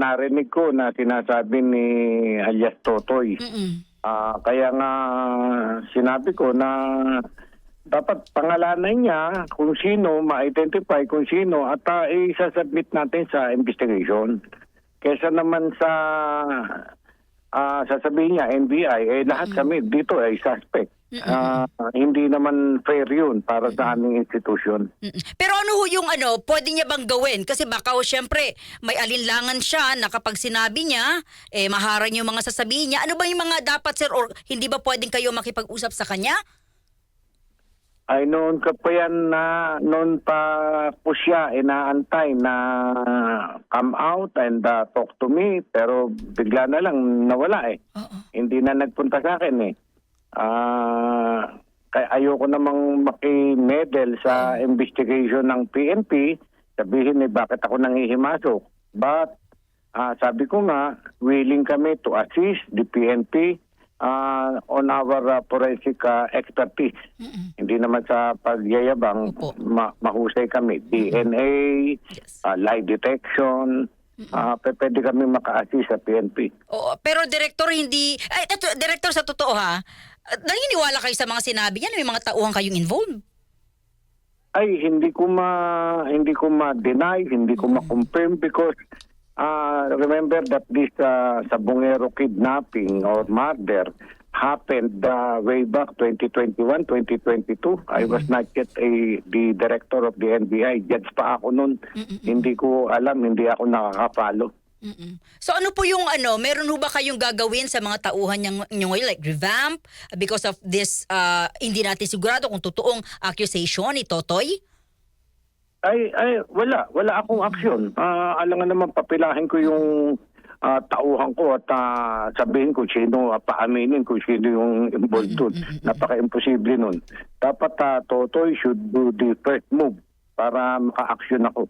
narinig ko na sinasabi ni alias Totoy. Mm-mm. Ah, kaya nga sinabi ko na dapat pangalanan niya kung sino, ma-identify kung sino at uh, isasubmit natin sa investigation. Kesa naman sa ah, sasabihin niya NBI, eh lahat kami dito ay suspect. Ah, hindi naman fair yun para sa aming institution. Mm-mm. Pero ano ho yung ano, pwede niya bang gawin? Kasi baka ho syempre may alinlangan siya na kapag sinabi niya, eh maharang yung mga sasabihin niya. Ano ba yung mga dapat sir or hindi ba pwedeng kayo makipag-usap sa kanya? Ay noon ka pa yan na noon pa po siya inaantay na come out and uh, talk to me pero bigla na lang nawala eh. Oo. Hindi na nagpunta sa akin eh. Ah, kaya ayoko namang maki-medal sa investigation ng PNP. Sabihin eh bakit ako nangihimasok. But ah, sabi ko nga willing kami to assist the PNP ah, on our ah, forensic ah, expertise. Mm-mm. Hindi naman sa pagyayabang, Opo. ma- mahusay kami. DNA, Yes. ah, lie detection, ah, pe- pwede kami maka-assist sa PNP. Oo, pero director hindi ay eto, director sa totoo ha. Uh, Naniniwala kayo sa mga sinabi niya na may mga tauhan kayong involved? Ay, hindi ko ma hindi ko ma-deny, hindi ko ma-confirm because ah, remember that this ah, Sabongero kidnapping or murder happened ah, way back 2021, 2022. I was not yet a, the director of the NBI. Judge pa ako noon. Hindi ko alam, hindi ako nakakapalo. Mm-mm. So ano po yung ano, meron ho ba kayong gagawin sa mga tauhan niyo ngayon like revamp uh, because of this uh, hindi natin sigurado kung totoong accusation ni Totoy? Ay, ay, wala. Wala akong aksyon. Ah, alam nga naman, papilahin ko yung ah, tauhan ko at ah, sabihin ko sino, uh, paaminin kung sino yung involved doon. Napaka-imposible nun. Dapat uh, Totoy should do the first move para maka-action ako.